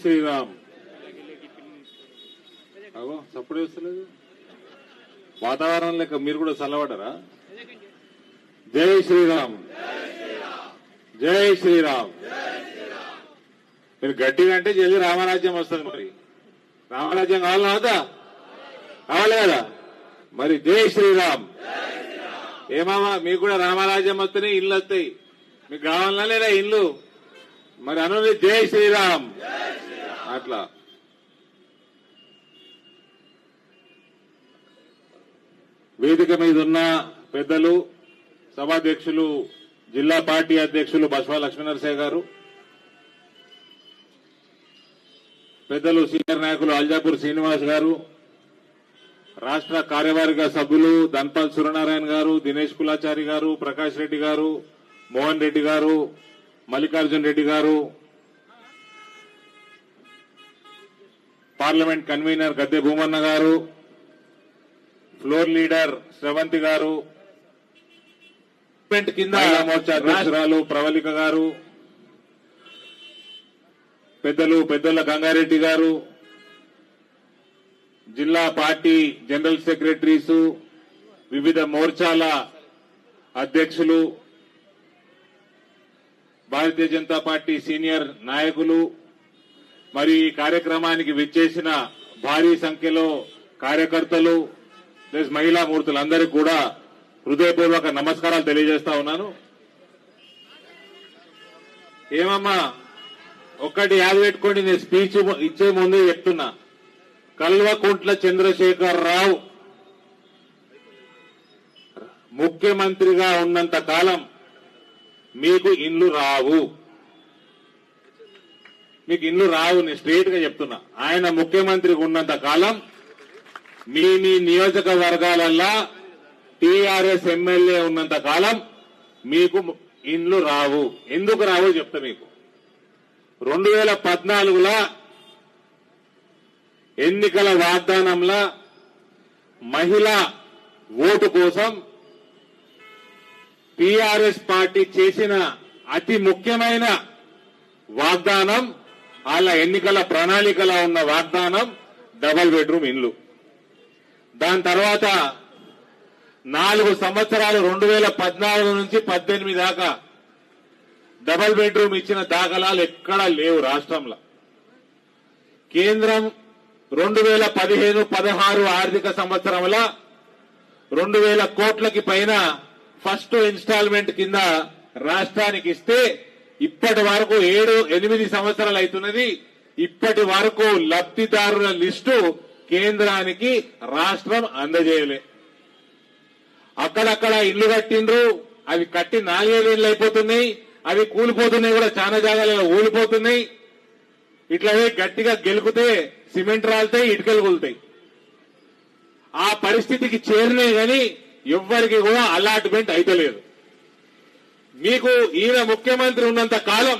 శ్రీరామ్. అగో సప్పుడు వస్తలేదు. వాతావరణం లెక్క మీరు కూడా చల్లబడరా జై శ్రీరామ్. జై శ్రీరామ్. మీరు గట్టిగా అంటే జల్లి రామరాజ్యం వస్తుంది మరి. రామరాజ్యం కావాలన్నా అవుతా కావాలి కదా? మరి జై శ్రీరామ్. ఏమామా మీకు కూడా రామరాజ్యం వస్తేనే ఇల్లు వస్తాయి. మీకు కావాలన్నా లేదా ఇల్లు? మరి అను జై శ్రీరామ్. అట్లా. వేదిక మీద ఉన్న పెద్దలు సభాధ్యక్షులు జిల్లా పార్టీ అధ్యక్షులు బస్వా లక్ష్మీనరసయ్య గారు పెద్దలు సీనియర్ నాయకులు అల్జాపూర్ శ్రీనివాస్ గారు రాష్ట్ర కార్యవర్గ సభ్యులు ధన్పాల్ సూర్యనారాయణ గారు దినేష్ కులాచారి గారు ప్రకాష్ రెడ్డి గారు మోహన్ రెడ్డి గారు మల్లికార్జున్ రెడ్డి గారు పార్లమెంట్ కన్వీనర్ గద్దె భూమన్న గారు ఫ్లోర్ లీడర్ శ్రవంతి గారు కింద మోర్చా అధ్యక్షురాలు ప్రవళిక గారు పెద్దలు పెద్దల గంగారెడ్డి గారు జిల్లా పార్టీ జనరల్ సెక్రటరీస్ వివిధ మోర్చాల అధ్యక్షులు భారతీయ జనతా పార్టీ సీనియర్ నాయకులు మరి ఈ కార్యక్రమానికి విచ్చేసిన భారీ సంఖ్యలో కార్యకర్తలు ప్లస్ మహిళా మూర్తులందరికీ కూడా హృదయపూర్వక నమస్కారాలు తెలియజేస్తా ఉన్నాను. ఏమమ్మా ఒక్కటి యాద పెట్టుకోండి నేను స్పీచ్ ఇచ్చే ముందే చెప్తున్నా. కల్వకుంట్ల చంద్రశేఖర్ రావు ముఖ్యమంత్రిగా ఉన్నంత కాలం మీకు ఇల్లు రావు. మీకు ఇల్లు రావు నేను స్ట్రేట్గా చెప్తున్నా. ఆయన ముఖ్యమంత్రికి ఉన్నంత కాలం మీ మీ నియోజకవర్గాలల్లా టీఆర్ఎస్ ఎమ్మెల్యే ఉన్నంత కాలం మీకు ఇండ్లు రావు. ఎందుకు రావు చెప్తా మీకు? రెండు వేల పద్నాలుగులా ఎన్నికల వాగ్దానంలా మహిళ ఓటు కోసం టీఆర్ఎస్ పార్టీ చేసిన అతి ముఖ్యమైన వాగ్దానం వాళ్ళ ఎన్నికల ప్రణాళికలో ఉన్న వాగ్దానం డబల్ బెడ్రూమ్ ఇల్లు. దాని తర్వాత నాలుగు సంవత్సరాలు రెండు వేల పద్నాలుగు నుంచి పద్దెనిమిది దాకా డబల్ బెడ్రూమ్ ఇచ్చిన దాఖలాలు ఎక్కడా లేవు రాష్ట్రంలో. కేంద్రం రెండు వేల పదిహేను పదహారు ఆర్థిక సంవత్సరంలో రెండు వేల కోట్లకి పైన ఫస్ట్ ఇన్స్టాల్మెంట్ కింద రాష్ట్రానికి ఇస్తే ఇప్పటి వరకు ఏడు ఎనిమిది సంవత్సరాలు అవుతున్నది. ఇప్పటి వరకు లబ్ధిదారుల లిస్టు కేంద్రానికి రాష్ట్రం అందజేయలే. అక్కడక్కడ ఇల్లు కట్టిండ్రు. అవి కట్టి నాలుగైదేళ్ళు అయిపోతున్నాయి. అవి కూలిపోతున్నాయి కూడా చాలా జాగాలలో ఊలిపోతున్నాయి. ఇట్లా గట్టిగా గెలుకుతే సిమెంట్ రాలుతాయి ఇటుకలు కూలుతాయి ఆ పరిస్థితికి చేరినే గాని ఎవ్వరికి కూడా అలాట్మెంట్ అయితలేదు. మీకు ఈయన ముఖ్యమంత్రి ఉన్నంత కాలం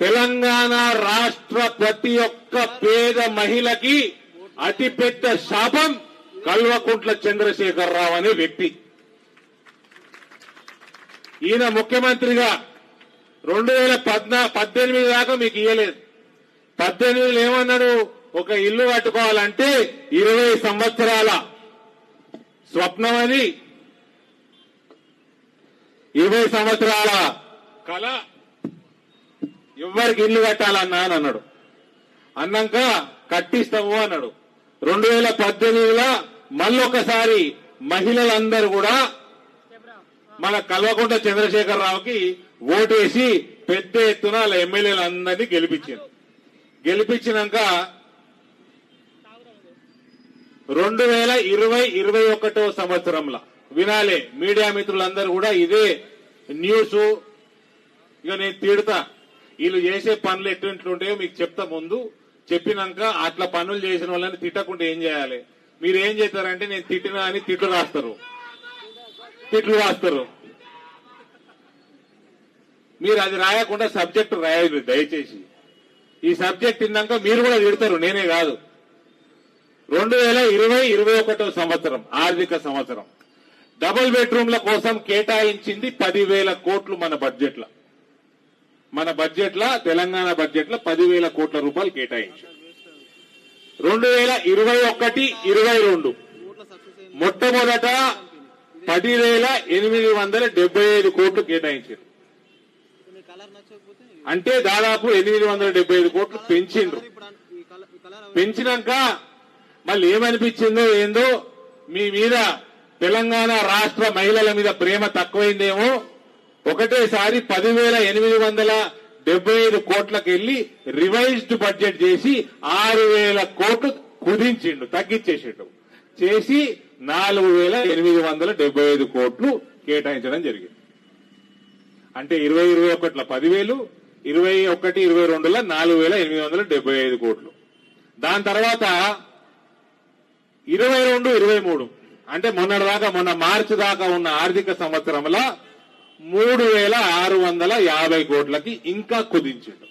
తెలంగాణ రాష్ట్ర ప్రతి ఒక్క పేద మహిళకి అతిపెద్ద శాపం కల్వకుంట్ల చంద్రశేఖరరావు అనే వ్యక్తి. ఈయన ముఖ్యమంత్రిగా రెండు వేల పద్నా పద్దెనిమిది దాకా మీకు ఇయ్యలేదు. పద్దెనిమిదిలో ఏమన్నాడు? ఒక ఇల్లు కట్టుకోవాలంటే ఇరవై సంవత్సరాల స్వప్నం అని ఇరవై సంవత్సరాల కళ ఎవరికి ఇల్లు కట్టాలన్నా అని అన్నాడు. అన్నాక కట్టిస్తాము అన్నాడు. రెండు వేల పద్దెనిమిదిలో మళ్ళొకసారి మహిళలందరూ కూడా మన కల్వకుంట చంద్రశేఖరరావుకి ఓటేసి పెద్ద ఎత్తున వాళ్ళ ఎమ్మెల్యేలందరినీ గెలిపించారు. గెలిపించినాక రెండు వేల ఇరవై ఇరవై ఒకటో సంవత్సరంలో వినాలే. మీడియా మిత్రులందరూ కూడా ఇదే న్యూస్ ఇక నేను తిడతా. వీళ్ళు చేసే పనులు ఎట్లుంటుంటాయో మీకు చెప్తా ముందు. చెప్పినాక అట్లా పనులు చేసిన వాళ్ళని తిట్టకుండా ఏం చేయాలి? మీరు ఏం చేస్తారంటే నేను తిట్టినా అని తిట్లు రాస్తారు. తిట్లు రాస్తారు. మీరు అది రాయకుండా సబ్జెక్ట్ రాయదు దయచేసి. ఈ సబ్జెక్ట్ ఇందాక మీరు కూడా తిడతారు నేనే కాదు. రెండు వేల ఇరవై ఇరవై ఒకటో సంవత్సరం ఆర్థిక సంవత్సరం. డబుల్ బెడ్రూమ్ల కోసం కేటాయించింది పదివేల కోట్లు మన బడ్జెట్ల. మన బడ్జెట్ల తెలంగాణ బడ్జెట్ల పదివేల కోట్ల రూపాయలు కేటాయించారు. రెండు వేల ఇరవై ఒకటి ఇరవై రెండు. మొట్టమొదట పదివేల ఎనిమిది వందల డెబ్బై ఐదు కోట్లు కేటాయించారు. అంటే దాదాపు ఎనిమిది వందల డెబ్బై ఐదు కోట్లు పెంచిండ్రు. పెంచినాక మళ్ళీ ఏమనిపించిందో ఏందో మీ మీద తెలంగాణ రాష్ట్ర మహిళల మీద ప్రేమ తక్కువైందేమో. ఒకటేసారి పదివేల ఎనిమిది వందల డెబ్బై ఐదు కోట్లకు వెళ్ళి రివైజ్డ్ బడ్జెట్ చేసి ఆరు వేల కోట్లు కుదించిండు తగ్గించేసిండు. చేసి నాలుగు వేల ఎనిమిది వందల డెబ్బై ఐదు కోట్లు కేటాయించడం జరిగింది. అంటే ఇరవై ఇరవై ఒకటిలో పదివేలు ఇరవై ఒకటి ఇరవై రెండుల నాలుగు వేల ఎనిమిది వందల డెబ్బై ఐదు కోట్లు. దాని తర్వాత ఇరవై రెండు ఇరవై మూడు అంటే మొన్నటి దాకా మొన్న మార్చి దాకా ఉన్న ఆర్థిక సంవత్సరంలో మూడు వేల ఆరు వందల యాభై కోట్లకి ఇంకా కుదించిండు.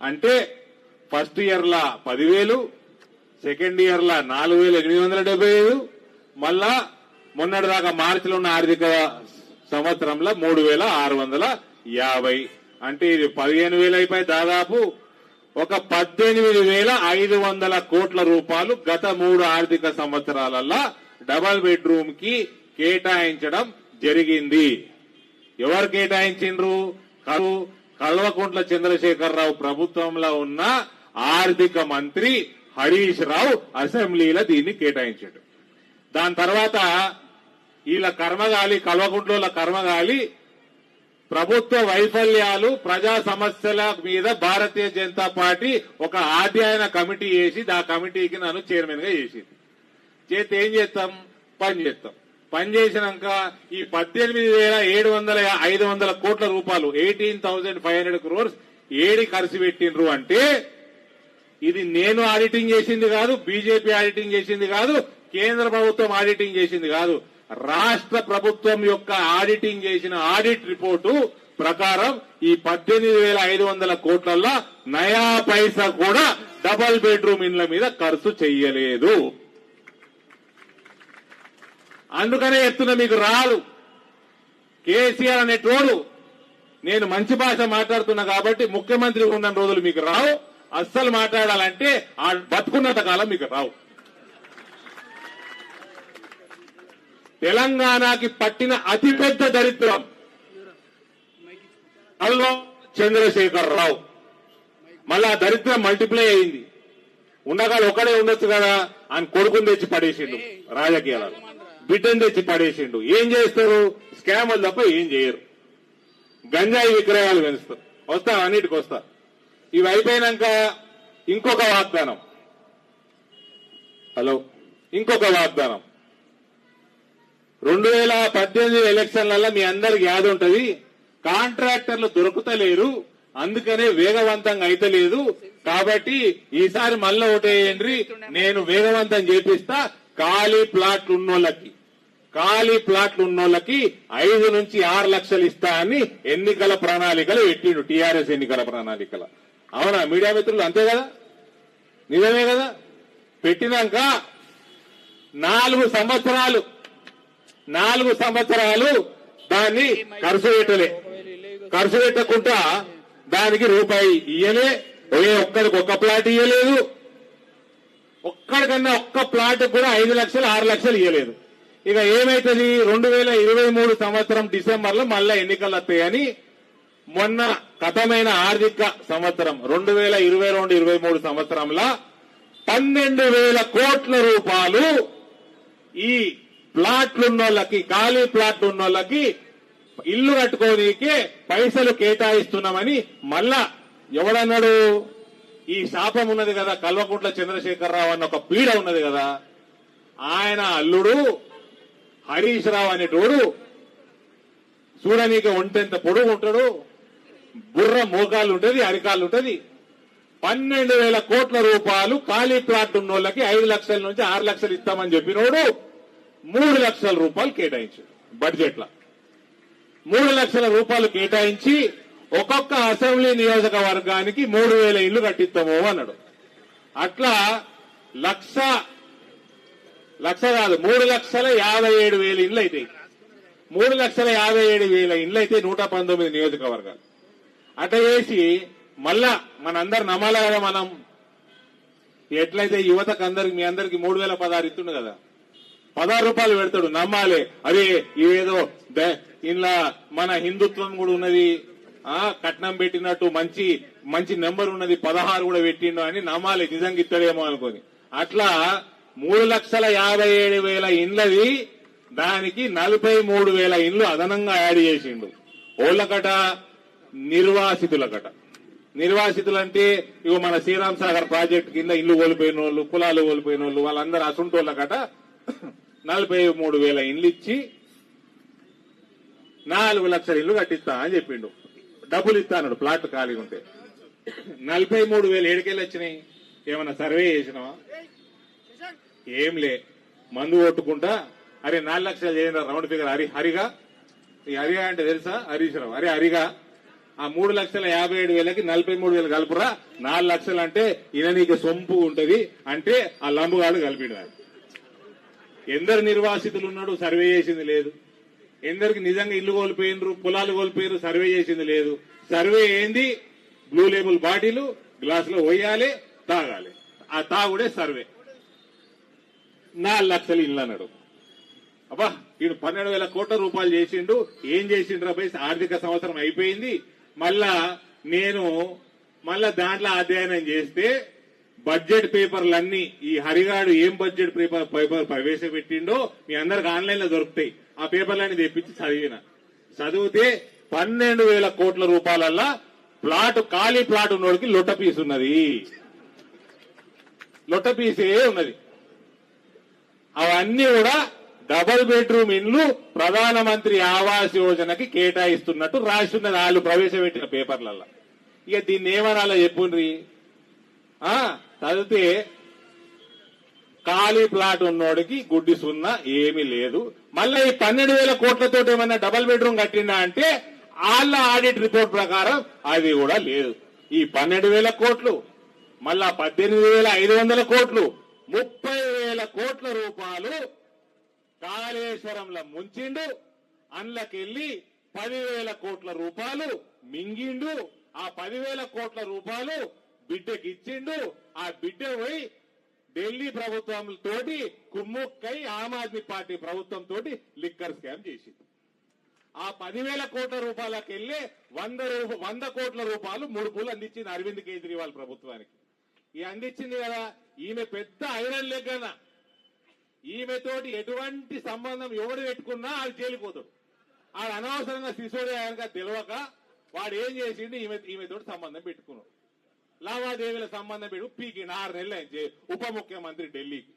అంటే ఫస్ట్ ఇయర్ల పదివేలు సెకండ్ ఇయర్ల నాలుగు వేల ఎనిమిది వందల డెబ్బై ఐదు మళ్ళా మొన్నటి దాకా మార్చిలో ఉన్న ఆర్థిక సంవత్సరంలో మూడు వేల ఆరు వందల యాభై. అంటే ఇది పదిహేను వేలు అయిపోయి దాదాపు ఒక పద్దెనిమిది వేల ఐదు వందల కోట్ల రూపాయలు గత మూడు ఆర్థిక సంవత్సరాలలో డబల్ బెడ్రూమ్కి కేటాయించడం జరిగింది. ఎవరు కేటాయించిండ్రు? కలు కల్వకుంట్ల చంద్రశేఖరరావు ప్రభుత్వంలో ఉన్న ఆర్థిక మంత్రి హరీష్ రావు అసెంబ్లీలో దీన్ని కేటాయించాడు. దాని తర్వాత వీళ్ళ కర్మగాలి కల్వకుంట్ల కర్మగాలి ప్రభుత్వ వైఫల్యాలు ప్రజా సమస్యల మీద భారతీయ జనతా పార్టీ ఒక అధ్యయన కమిటీ వేసి ఆ కమిటీకి నన్ను చైర్మన్గా చేసింది. చేస్తే ఏం చేస్తాం? పని చేస్తాం. పని చేసినాక ఈ పద్దెనిమిది వేల ఏడు వందల ఐదు వందల కోట్ల రూపాయలు eighteen thousand five hundred crores AD ఖర్చు పెట్టిండ్రు అంటే ఇది నేను ఆడిటింగ్ చేసింది కాదు బీజేపీ ఆడిటింగ్ చేసింది కాదు కేంద్ర ప్రభుత్వం ఆడిటింగ్ చేసింది కాదు. రాష్ట్ర ప్రభుత్వం యొక్క ఆడిటింగ్ చేసిన ఆడిట్ రిపోర్టు ప్రకారం ఈ పద్దెనిమిది వేల ఐదు వందల కోట్లల్లో నయా పైసా కూడా డబల్ బెడ్రూమ్ ఇండ్ల మీద ఖర్చు చెయ్యలేదు. అందుకనే ఎత్తున మీకు రాదు. కేసీఆర్ అనేటోడు నేను మంచి భాష మాట్లాడుతున్నా కాబట్టి ముఖ్యమంత్రి ఉన్న రోజులు మీకు రావు. అస్సలు మాట్లాడాలంటే ఆ బతుకున్నంత కాలం మీకు రావు. తెలంగాణకి పట్టిన అతిపెద్ద దరిద్రం అల్వా చంద్రశేఖర్ రావు. మళ్ళా ఆ దరిద్రం మల్టిప్లై అయింది. ఉండగాడు ఒకడే ఉండొచ్చు కదా అని కొడుకుని తెచ్చి పడేసిండు రాజకీయాలలో. బిడ్డను తెచ్చి పడేసిండు. ఏం చేస్తారు? స్కామ్లు తప్ప ఏం చేయరు. గంజాయి విక్రయాలు పెంచుతారు. వస్తా అన్నిటికి వస్తా. ఇవి అయిపోయినాక ఇంకొక వాగ్దానం. హలో? ఇంకొక వాగ్దానం. రెండు వేల పద్దెనిమిది ఎలక్షన్లలో మీ అందరికి యాద ఉంటది. కాంట్రాక్టర్లు దొరుకుతలేరు. అందుకనే వేగవంతంగా అయితలేదు. కాబట్టి ఈసారి మళ్ళా ఓటేయండి నేను వేగవంతం చేపిస్తా. ఖాళీ ప్లాట్లు ఉన్నోళ్ళకి. ఖాళీ ప్లాట్లు ఉన్నోళ్ళకి ఐదు నుంచి ఆరు లక్షలు ఇస్తా అని ఎన్నికల ప్రణాళికలు పెట్టిండు టీఆర్ఎస్ ఎన్నికల ప్రణాళికల. అవునా మీడియా మిత్రులు? అంతే కదా? నిజమే కదా? పెట్టినాక నాలుగు సంవత్సరాలు నాలుగు సంవత్సరాలు దాన్ని ఖర్చు పెట్టలే. ఖర్చు పెట్టకుండా దానికి రూపాయి ఇయ్యలే ఏ ఒక్కడికి ఒక్క ప్లాట్ ఇయ్యలేదు. ఒక్కడికన్నా ఒక్క ప్లాట్ కూడా ఐదు లక్షలు ఆరు లక్షలు ఇయ్యలేదు. ఇక ఏమైతుంది? రెండు వేల ఇరవై మూడు సంవత్సరం డిసెంబర్లో మళ్ళా ఎన్నికలు వస్తాయని మొన్న గతమైన ఆర్థిక సంవత్సరం రెండు వేల ఇరవై రెండు ఇరవై మూడు సంవత్సరంలో పన్నెండు వేల కోట్ల రూపాయలు ఈ ప్లాట్లు ఉన్నోళ్ళకి ఖాళీ ప్లాట్లు ఉన్నోళ్ళకి ఇల్లు కట్టుకోనీకే పైసలు కేటాయిస్తున్నామని మళ్ళా ఎవడన్నాడు? ఈ శాపం ఉన్నది కదా కల్వకుంట్ల చంద్రశేఖరరావు అన్న ఒక పీడ ఉన్నది కదా. ఆయన అల్లుడు హరీష్ రావు అనేటోడు చూడనీకి ఒంటెంత పొడుగు ఉంటాడు బుర్ర మోకాళ్ళు ఉంటది అరికాళ్ళు ఉంటది. పన్నెండు వేల కోట్ల రూపాయలు ఖాళీ ప్లాట్ ఉన్న వాళ్ళకి ఐదు లక్షల నుంచి ఆరు లక్షలు ఇస్తామని చెప్పినోడు మూడు లక్షల రూపాయలు కేటాయించాడు బడ్జెట్లో మూడు లక్షల రూపాయలు కేటాయించి ఒక్కొక్క అసెంబ్లీ నియోజకవర్గానికి మూడు వేల ఇళ్ళు కట్టిస్తాము అన్నాడు. అట్లా లక్ష లక్ష కాదు మూడు లక్షల యాభై ఏడు వేల ఇండ్లు అయితే. మూడు లక్షల యాభై ఏడు వేల ఇండ్లు అయితే నూట పంతొమ్మిది నియోజకవర్గాలు. అట చేసి మళ్ళా మనందరు నమ్మాలి కదా మనం. ఎట్లయితే యువతకు అందరికి మీ అందరికి మూడు వేల పదహారు ఇస్తుండు కదా. పదహారు రూపాయలు పెడతాడు నమ్మాలి. అరే ఇవేదో ఇలా మన హిందుత్వం కూడా ఉన్నది. ఆ కట్నం పెట్టినట్టు మంచి మంచి నెంబర్ ఉన్నది పదహారు కూడా పెట్టిండు అని నమ్మాలి. నిజంగా ఇస్తాడేమో అనుకొని. అట్లా మూడు లక్షల యాభై ఏడు వేల ఇండ్లది దానికి నలభై మూడు వేల ఇండ్లు అదనంగా యాడ్ చేసిండు. ఓళ్ళకట నిర్వాసితులకట. నిర్వాసితులు అంటే ఇగో మన శ్రీరామ్ సాగర్ ప్రాజెక్ట్ కింద ఇల్లు కోల్పోయిన వాళ్ళు కులాలు కోల్పోయిన వాళ్ళు వాళ్ళందరూ అసుంటోళ్ళకట నలభై మూడు వేల ఇండ్లు ఇచ్చి నాలుగు లక్షల ఇల్లు కట్టిస్తా అని చెప్పిండు. డబ్బులు ఇస్తాను ప్లాట్ ఖాళీ ఉంటే నలభై మూడు వేలు ఏడుకెళ్ళి వచ్చినాయి? ఏమైనా సర్వే చేసినావా? ఏం లే మందు కొట్టుకుంటా అరే నాలుగు లక్షలు చేయండి రౌండ్ ఫిగర్ హరి హరిగా. ఈ హరిగా అంటే తెలుసా? హరీష్ రావు అరే హరిగా ఆ మూడు లక్షల యాభై ఏడు వేలకి నలభై మూడు వేలు కలుపురా. నాలుగు లక్షలు అంటే ఈయన నీకు సొంపు ఉంటది అంటే ఆ లంబుగాడు కలిపిడు ఎందరు నిర్వాసితులు ఉన్నాడు సర్వే చేసింది లేదు. ఎందరికి నిజంగా ఇల్లు కోల్పోయినరు పొలాలు కోల్పోయారు సర్వే చేసింది లేదు. సర్వే ఏంది? బ్లూ లేబుల్ బాటిల్ గ్లాసులో పోయాలి తాగాలి. ఆ తాగుడే సర్వే. నాలుగు లక్షలు ఇల్లు అన్నాడు. అబ్బా ఈడు పన్నెండు వేల కోట్ల రూపాయలు చేసిండు. ఏం చేసిండ్రు అబ్బాయి ఆర్థిక సంవత్సరం అయిపోయింది. మళ్ళా నేను మళ్ళా దాంట్లో అధ్యయనం చేస్తే బడ్జెట్ పేపర్లన్నీ ఈ హరిగాడు ఏం బడ్జెట్ పేపర్ పేపర్ ప్రవేశపెట్టిండో మీ అందరికి ఆన్లైన్లో దొరుకుతాయి. ఆ పేపర్లన్నీ తెప్పించి చదివిన. చదివితే పన్నెండు వేల కోట్ల రూపాయలల్లా ప్లాట్ ఖాళీ ప్లాట్ ఉన్నోడికి లొట్ట పీస్ ఉన్నది. లొట్ట పీసే ఉన్నది. అవన్నీ కూడా డబుల్ బెడ్రూమ్ ఇండ్లు ప్రధానమంత్రి ఆవాస్ యోజనకి కేటాయిస్తున్నట్టు రాస్తున్నది వాళ్ళు ప్రవేశపెట్టిన పేపర్లలో ఇక దీన్ని ఏమనాలో చెప్పుండ్రి? ఆ చదివితే ఖాళీ ప్లాట్ ఉన్నోడికి గుడ్డి సున్నా ఏమీ లేదు. మళ్ళీ ఈ పన్నెండు వేల కోట్లతో ఏమైనా డబల్ బెడ్రూమ్ కట్టిందా అంటే వాళ్ళ ఆడిట్ రిపోర్ట్ ప్రకారం అది కూడా లేదు. ఈ పన్నెండు వేల కోట్లు మళ్ళా పద్దెనిమిది వేల ఐదు వందల కోట్లు ముప్పై వేల కోట్ల రూపాయలు కాళేశ్వరంలో ముంచిండు అందులోకెళ్ళి పదివేల కోట్ల రూపాయలు మింగిండు. ఆ పదివేల కోట్ల రూపాయలు బిడ్డకి ఇచ్చిండు ఆ బిడ్డ పోయి ఢిల్లీ ప్రభుత్వం తోటి కుమ్ముక్కై ఆమ్ ఆద్మీ పార్టీ ప్రభుత్వం తోటి లిక్కర్ స్కామ్ చేసింది ఆ పదివేల కోట్ల రూపాయలకు వెళ్ళి వంద వంద కోట్ల రూపాయలు మూడు పూలు అందించింది అరవింద్ కేజ్రీవాల్ ప్రభుత్వానికి. ఈ అందించింది కదా ఈమె పెద్ద ఐరన్ లెగ్గన. ఈమెతోటి ఎటువంటి సంబంధం ఎవడు పెట్టుకున్నా వాళ్ళు తేలిపోతాడు ఆడు అనవసరంగా శిశుడే కనుక తెలియక వాడు ఏం చేసిండు? ఈమె ఈమెతోటి సంబంధం పెట్టుకున్నాడు. లావాదేవీల సంబంధం పెట్టు పీకి ఆరు నెలలు ఆయన ఉప ముఖ్యమంత్రి ఢిల్లీకి.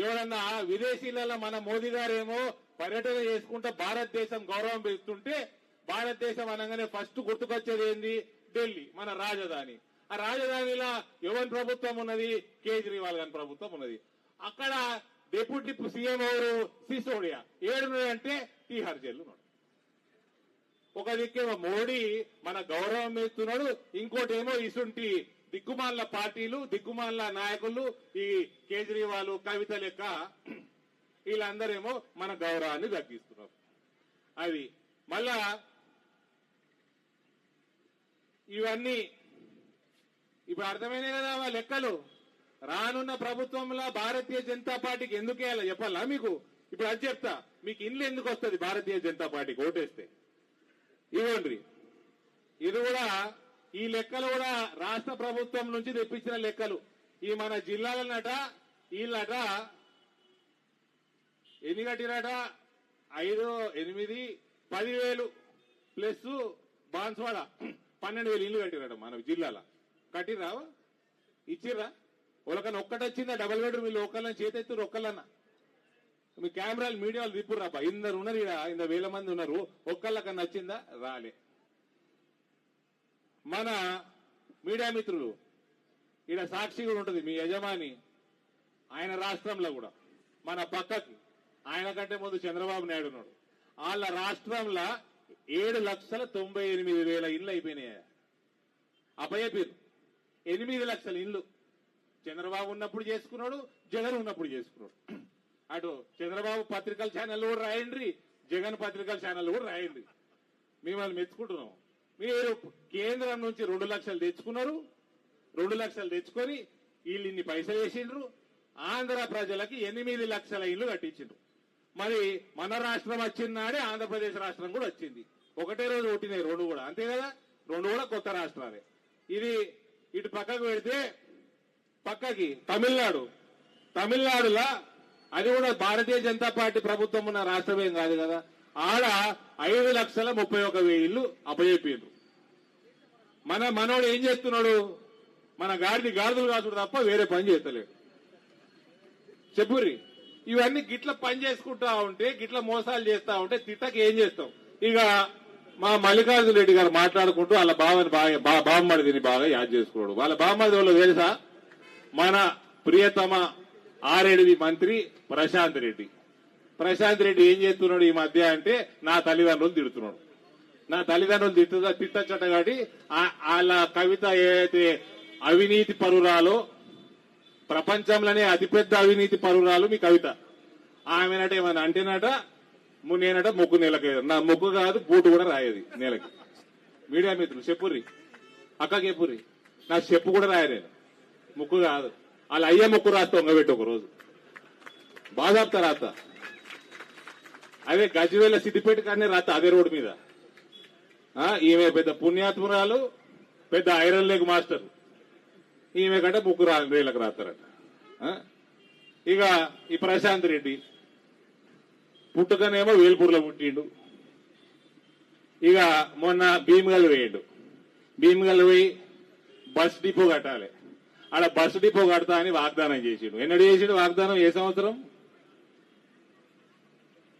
ఎవరన్నా విదేశీలలో మన మోదీ గారేమో పర్యటన చేసుకుంటే భారతదేశం గౌరవం పెంచుతుంటే భారతదేశం అనగానే ఫస్ట్ గుర్తుకొచ్చేది ఏంది? ఢిల్లీ మన రాజధాని. ఆ రాజధానిలో ఎవరి ప్రభుత్వం ఉన్నది? కేజ్రీవాల్ గారి ప్రభుత్వం ఉన్నది. అక్కడ డిప్యూటీ సీఎం ఎవరు? సిసోడియా. ఏడున్నాడంటే తీహార్ జైలు ఉన్నాడు. ఒక దిక్కేమో మోడీ మన గౌరవం ఇస్తున్నాడు ఇంకోటేమో ఇసుంటి దిక్కుమాల పార్టీలు దిక్కుమాల నాయకులు ఈ కేజ్రీవాల్ కవిత లెక్క వీళ్ళందరేమో మన గౌరవాన్ని తగ్గిస్తున్నారు. అది మళ్ళా ఇవన్నీ ఇప్పుడు అర్థమైనాయి కదా లెక్కలు? రానున్న ప్రభుత్వంలో భారతీయ జనతా పార్టీకి ఎందుకు వేయాలో? చెప్పాలా మీకు? ఇప్పుడు అది చెప్తా. మీకు ఇల్లు ఎందుకు వస్తుంది భారతీయ జనతా పార్టీకి ఓటేస్తే? ఇవ్వండి. ఇది కూడా ఈ లెక్కలు కూడా రాష్ట్ర ప్రభుత్వం నుంచి తెప్పించిన లెక్కలు. ఈ మన జిల్లాలన్నట వీళ్ళట ఎన్ని కట్టినట ఐదు ఎనిమిది పదివేలు ప్లస్ బాన్స్వాడ. పన్నెండు వేలు ఇల్లు కట్టిరట మన జిల్లాలో. కట్టిరా ఇచ్చిర్రా? వాళ్ళకన్నా ఒక్కటి వచ్చిందా డబల్ బెడ్రూమ్ వీళ్ళు ఒకళ్ళని చేతెత్తురు ఒక్కళ్ళన్నా. మీ కెమెరాలు మీడియాలు తిప్పుర్రాప ఇందరు ఉన్నారు ఈడ ఇంత వేల మంది ఉన్నారు. ఒక్కళ్ళకన్నా వచ్చిందా రాలే. మన మీడియా మిత్రులు ఈడ సాక్షి కూడా ఉంటుంది మీ యజమాని ఆయన రాష్ట్రంలో కూడా మన పక్కకి. ఆయన కంటే ముందు చంద్రబాబు నాయుడు ఉన్నాడు. వాళ్ళ రాష్ట్రంలో ఏడు లక్షల తొంభై ఎనిమిది వేల ఇండ్లు అయిపోయినాయి? పేరు. ఎనిమిది లక్షల ఇండ్లు చంద్రబాబు ఉన్నప్పుడు చేసుకున్నాడు జగన్ ఉన్నప్పుడు చేసుకున్నాడు. అటు చంద్రబాబు పత్రికల ఛానల్ కూడా రాయండి జగన్ పత్రికల ఛానల్ కూడా రాయండి మిమ్మల్ని మెచ్చుకుంటున్నాం. మీరు కేంద్రం నుంచి రెండు లక్షలు తెచ్చుకున్నారు రెండు లక్షలు తెచ్చుకొని వీళ్ళు ఇన్ని పైసలు వేసిండ్రు ఆంధ్ర ప్రజలకి ఎనిమిది లక్షల ఇల్లు కట్టించిండ్రు. మరి మన రాష్ట్రం వచ్చిందాడే ఆంధ్రప్రదేశ్ రాష్ట్రం కూడా వచ్చింది. ఒకటే రోజు ఒకటినాయి రెండు కూడా. అంతే కదా? రెండు కూడా కొత్త రాష్ట్రాలే. ఇది ఇటు పక్కకు పెడితే పక్కకి తమిళనాడు. తమిళనాడులా అది కూడా భారతీయ జనతా పార్టీ ప్రభుత్వం ఉన్న రాష్ట్రమేం కాదు కదా. ఆడ ఐదు లక్షల ముప్పై ఒక వెయ్యిళ్ళు అప్పచెప్పిండ్రు మన మనోడు ఏం చేస్తున్నాడు? మన గాడిది గాడిదలు కాసుడు తప్ప వేరే పని చేస్తలేడు. చెప్పురి ఇవన్నీ గిట్ల పని చేసుకుంటా ఉంటే గిట్ల మోసాలు చేస్తా ఉంటే తిట్టకి ఏం చేస్తాం? ఇక మా మల్లికార్జున రెడ్డి గారు మాట్లాడుకుంటూ వాళ్ళ బావని బాగా బా- బామ్మడిదిని బాగా యాద్ చేసుకోడు వాళ్ళ బామ్మడిది వాళ్ళు తెలుసా? మన ప్రియతమ ఆరేడివి మంత్రి ప్రశాంత్ రెడ్డి. ప్రశాంత్ రెడ్డి ఏం చేస్తున్నాడు ఈ మధ్య అంటే నా తల్లిదండ్రులు తిడుతున్నాడు. నా తల్లిదండ్రులు తిట్టు తిట్టచ్చట కాబట్టి వాళ్ళ కవిత ఏదైతే అవినీతి పరురాలో ప్రపంచంలోనే అతిపెద్ద అవినీతి పరురాలు మీ కవిత. ఆమెనట ఏమన్నా అంటేనట ము- నేనట ముక్కు నెలకి నా ముక్కు కాదు బూటు కూడా రాయేది నెలకి. మీడియా మిత్రులు చెప్పుర్రి. అక్కకి చెప్పుర్రి. నా చెప్పు కూడా రాయలేదు. ముక్కు కాదు. వాళ్ళ అయ్యే ముక్కు రాస్తా ఉంగబెట్టి ఒక రోజు బాధాప్తా రాత. అదే గజ్వేల సిద్దిపేట కానీ రాత అదే రోడ్డు మీద. ఈమె పెద్ద పుణ్యాత్మురాలు పెద్ద ఐరన్ లేక్ మాస్టర్. ఈమె కంటే ముక్కు రా రాస్తారట. ఆ? ఇక ఈ ప్రశాంత్ రెడ్డి పుట్టుకనేమో వేల్పూర్లో పుట్టిండు. ఇక మొన్న భీమగల్ వేయండు. భీమగల్ పోయి బస్ డిపో కట్టాలి. ఆడ బస్ డిపో కడతా అని వాగ్దానం చేసిండు. ఎన్నడు చేసిండు వాగ్దానం? ఏ సంవత్సరం?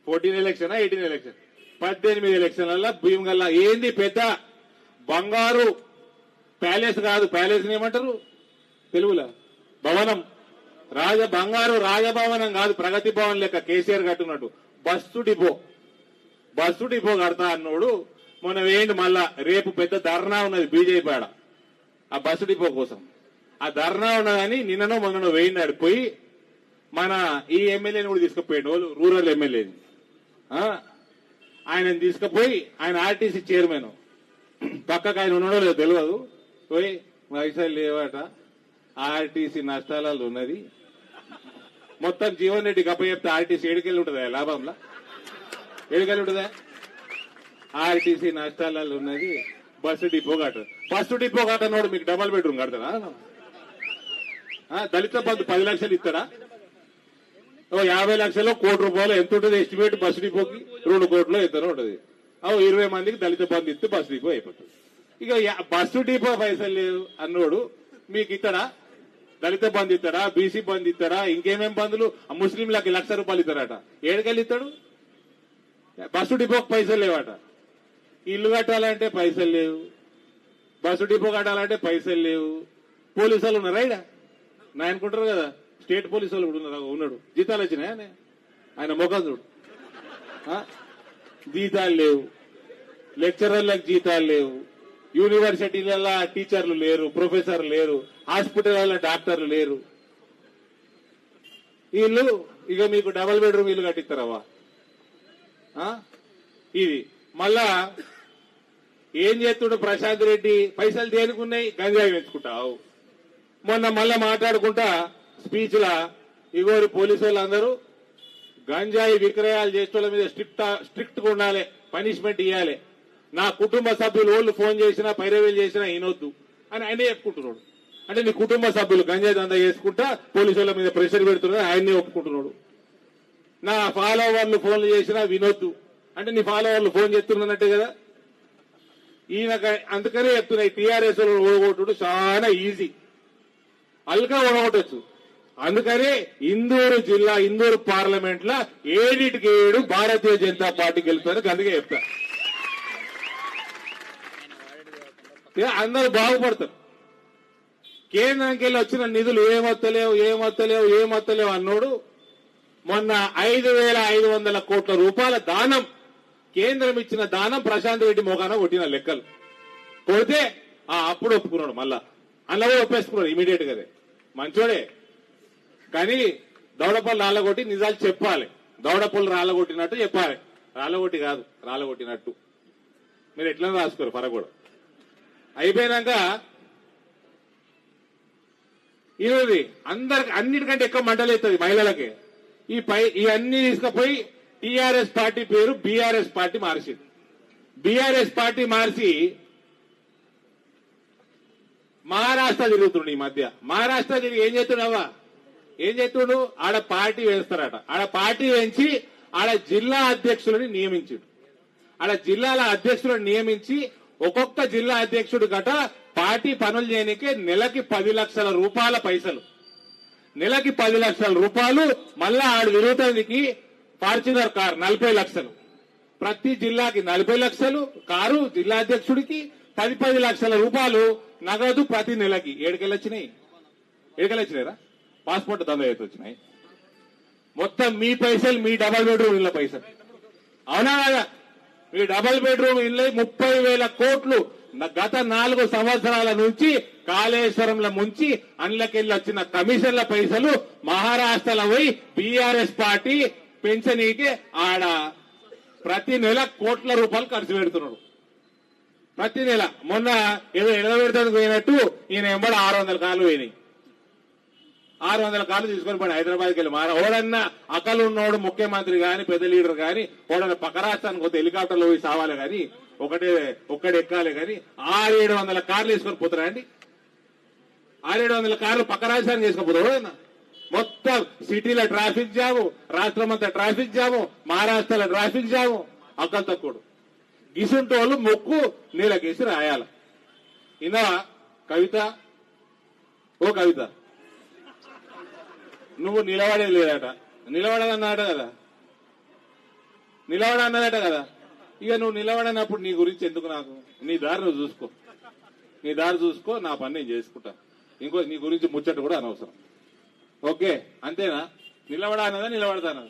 ఫోర్టీన్ ఎలక్షన్ ఎయిటీన్ ఎలక్షన్ పద్దెనిమిది ఎలక్షన్లలో భీమగల్లా ఏంది పెద్ద? బంగారు ప్యాలెస్ కాదు. ప్యాలెస్ ఏమంటారు? తెలుగులో? భవనం. రాజ బంగారు రాజభవనం కాదు. ప్రగతి భవన్ లెక్క కేసీఆర్ కట్టుకున్నట్టు బస్సు డిపో. బస్సు డిపో కడతా అన్నోడు మొన్న వేయండి మళ్ళా రేపు పెద్ద ధర్నా ఉన్నది బీజేపీ ఆడ. ఆ బస్సు డిపో కోసం. ఆ ధర్నా ఉన్నదని నిన్ననో మొన్ననో వేయిండాడు పోయి మన ఈ ఎమ్మెల్యేని కూడా తీసుకుపోయాడు వాళ్ళు రూరల్ ఎమ్మెల్యేని ఆయనని తీసుకుపోయి ఆయన ఆర్టీసీ చైర్మన్. పక్కకు ఆయన ఉన్నాడో లేదో తెలియదు పోయి పైసలు లేవట. ఆర్టీసీ నష్టాలలో ఉన్నది. మొత్తం జీవన్ రెడ్డి అప్ప చెప్తే ఆర్టీసీ ఏడుకెళ్ళి ఉంటుందా లాభంలా? ఏడుకెళ్ళి ఉంటుందా? ఆర్టీసీ నష్టాలలో ఉన్నది. బస్సు డిపో కట్ట బస్సు డిపో కట్టనోడు మీకు డబల్ బెడ్రూమ్ కడతారా దళిత బంధు పది లక్షలు ఇస్తాడా ఓ యాభై లక్షలు కోటి రూపాయలు ఎంత ఉంటుంది ఎస్టిమేట్ బస్సు డిపోకి రెండు కోట్లు ఎంత ఉంటుంది? ఓ ఇరవై మందికి దళిత బంధు ఇస్తే బస్ డిపో అయిపోతుంది. ఇక బస్సు డిపో పైసలు లేవు అన్నోడు మీకు ఇస్తాడా? దళిత బంధు ఇస్తాడా? బీసీ బంధు ఇస్తాడా? ఇంకేమేం బంధులు? ముస్లింలకి లక్ష రూపాయలు ఇస్తారట. ఏడుకెళ్ళి ఇస్తాడు? బస్సు డిపోకి పైసలు లేవట. ఇల్లు కట్టాలంటే పైసలు లేవు. బస్సు డిపో కట్టాలంటే పైసలు లేవు. పోలీసు వాళ్ళు ఉన్నారా నా అనుకుంటారు కదా స్టేట్ పోలీసు వాళ్ళు కూడా ఉన్నారు ఉన్నాడు. జీతాలు వచ్చినాయా? ఆయన? ఆయన ముఖం చూడు. జీతాలు లేవు. లెక్చరర్లకు జీతాలు లేవు. యూనివర్సిటీలలో టీచర్లు లేరు ప్రొఫెసర్లు లేరు హాస్పిటల్లో డాక్టర్లు లేరు. వీళ్ళు ఇక మీకు డబల్ బెడ్రూమ్ ఇల్లు కట్టిస్తారవా ఆ? ఇది. మళ్ళా ఏం చేస్తుండు ప్రశాంత్ రెడ్డి? పైసలు దేనికున్నాయి? గంజాయి పెంచుకుంటావు మొన్న మళ్ళా మాట్లాడుకుంటా స్పీచ్ లా ఇగోరు పోలీసు వాళ్ళందరూ గంజాయి విక్రయాలు చేసేవాళ్ళ మీద స్ట్రిక్ట్ స్ట్రిక్ట్గా ఉండాలి పనిష్మెంట్ ఇవ్వాలి నా కుటుంబ సభ్యులు వాళ్ళు ఫోన్ చేసినా పైరవేలు చేసినా ఈనొద్దు అని ఆయనే చెప్పుకుంటున్నాడు. అంటే నీ కుటుంబ సభ్యులు గంజాయి దందా చేసుకుంటా పోలీసు వాళ్ళ మీద ప్రెషర్ పెడుతున్నారు ఆయన్నే ఒప్పుకుంటున్నాడు. నా ఫాలోవర్లు ఫోన్లు చేసినా వినొద్దు. అంటే నీ ఫాలోవర్లు ఫోన్ చేస్తున్నట్టే కదా? ఈయన అందుకనే చెప్తున్నాయి టీఆర్ఎస్ ఓడగొట్టుడు చాలా ఈజీ అల్గా ఓడగొట్టచ్చు అందుకని ఇందూరు జిల్లా ఇందూరు పార్లమెంట్లో ఏడిటికి ఏడు భారతీయ జనతా పార్టీ వెళ్తారు అందుకే చెప్తా. అందరు బాగుపడతారు. కేంద్రానికి వెళ్ళి వచ్చిన నిధులు ఏమొత్తలేవు ఏమొత్తలేవు ఏమొత్తలేవు అన్నోడు మొన్న ఐదు వేల ఐదు వందల కోట్ల రూపాయల దానం కేంద్రం ఇచ్చిన దానం ప్రశాంత్ రెడ్డి మోగాన కొట్టిన లెక్కలు. కొడితే ఆ అప్పుడు ఒప్పుకున్నాడు మళ్ళా. అలా ఒప్పేసుకున్నాడు ఇమీడియట్ గానే. మంచోడే. కానీ దౌడపల్లి రాళ్ళగొట్టి నిజాలు చెప్పాలి. దౌడపల్లి రాళ్ళగొట్టినట్టు చెప్పాలి. రాళ్ళగొట్టి కాదు రాళ్ళగొట్టినట్టు. మీరు ఎట్లా రాసుకోరు పరగూడ అయిపోయినాక ఇది అందరికి అన్నిటికంటే ఎక్కువ మంటలు అవుతుంది మహిళలకి. ఈ పై ఇవన్నీ తీసుకుపోయి టీఆర్ఎస్ పార్టీ పేరు బీఆర్ఎస్ పార్టీ మార్చింది. బీఆర్ఎస్ పార్టీ మార్చి మహారాష్ట్ర తిరుగుతుండు ఈ మధ్య. మహారాష్ట్ర తిరిగి ఏం చేస్తున్నావా? ఏం చేస్తుండు? ఆడ పార్టీ వేస్తారట. ఆడ పార్టీ వేయించి ఆడ జిల్లా అధ్యక్షులని నియమించుడు. ఆడ జిల్లాల అధ్యక్షులను నియమించి ఒక్కొక్క జిల్లా అధ్యక్షుడు గట పార్టీ పనులు చేయడానికి నెలకి పది లక్షల రూపాయల పైసలు. నెలకి పది లక్షల రూపాయలు మళ్ళా ఆడు విరుగుతానికి ఫార్చునర్ కార్ నలభై లక్షలు. ప్రతి జిల్లాకి నలభై లక్షలు కారు జిల్లా అధ్యక్షుడికి పది పది లక్షల రూపాయలు నగదు ప్రతి నెలకి ఏడుకెళ్ళి వచ్చినాయి ఏడుకెళ్ళి వచ్చినాయిరా పాస్పోర్ట్ దంద అయితే వచ్చినాయి మొత్తం మీ పైసలు మీ డబల్ బెడ్రూమ్ ఇళ్ళ పైసలు. అవునా కదా? మీ డబల్ బెడ్రూమ్ ఇళ్ళ ముప్పై వేల కోట్లు గత నాలుగు సంవత్సరాల నుంచి కాళేశ్వరంలో ముంచి అండ్లకెళ్ళి వచ్చిన కమిషన్ల పైసలు మహారాష్ట్రలో పోయి బీఆర్ఎస్ పార్టీ పెంచనీకి ఆడ ప్రతి నెల కోట్ల రూపాయలు ఖర్చు పెడుతున్నాడు ప్రతి నెల మొన్న ఏదో ఎడబెడతానికి పోయినట్టు ఈయన ఎంబడి ఆరు వందల కార్లు పోయినాయి. ఆరు వందల కార్లు తీసుకొని పోయి హైదరాబాద్కి వెళ్ళి మార. ఓడన్నా అకలు ఉన్నోడు ముఖ్యమంత్రి గాని పెద్ద లీడర్ గాని ఓడన్నా పక్క రాష్ట్రానికి కొత్త హెలికాప్టర్లో పోయి సావాలి గాని ఒకటే ఒక్కడే ఎక్కాలి గాని ఏడు వందల కార్లు వేసుకొని పోతారా అండి? ఆరేడు వందల కార్లు పక్క రాష్ట్రానికి వేసుకొని పోతారు మొత్తం సిటీలో ట్రాఫిక్ జాము రాష్ట్రం అంతా ట్రాఫిక్ జాము మహారాష్ట్రలో ట్రాఫిక్ జాము అక్కలు తక్కువ ఇసుంటి వాళ్ళు మొక్కు నీళ్ళకేసి రాయాల. ఇందా కవిత ఓ కవిత నువ్వు నిలబడే లేదట. నిలబడదన్నాట కదా. నిలబడ అన్నదట కదా. ఇక నువ్వు నిలబడనప్పుడు నీ గురించి ఎందుకు నాకు? నీ దారి నువ్వు చూసుకో. నీ దారి చూసుకో నా పని నేను చేసుకుంటా. ఇంకో నీ గురించి ముచ్చట కూడా అనవసరం. ఓకే అంతేనా? నిలబడా అన్నదా నిలబడతా అన్నదా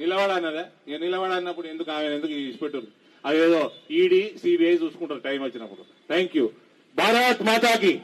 నిలబడన్నదా. ఇక నిలబడన్నప్పుడు ఎందుకు ఆమె ఎందుకు ఇచ్చిపెట్టారు అదేదో ఈడీ సిబిఐ చూసుకుంటారు టైం వచ్చినప్పుడు. థ్యాంక్ యూ భారత్ మాతాకి.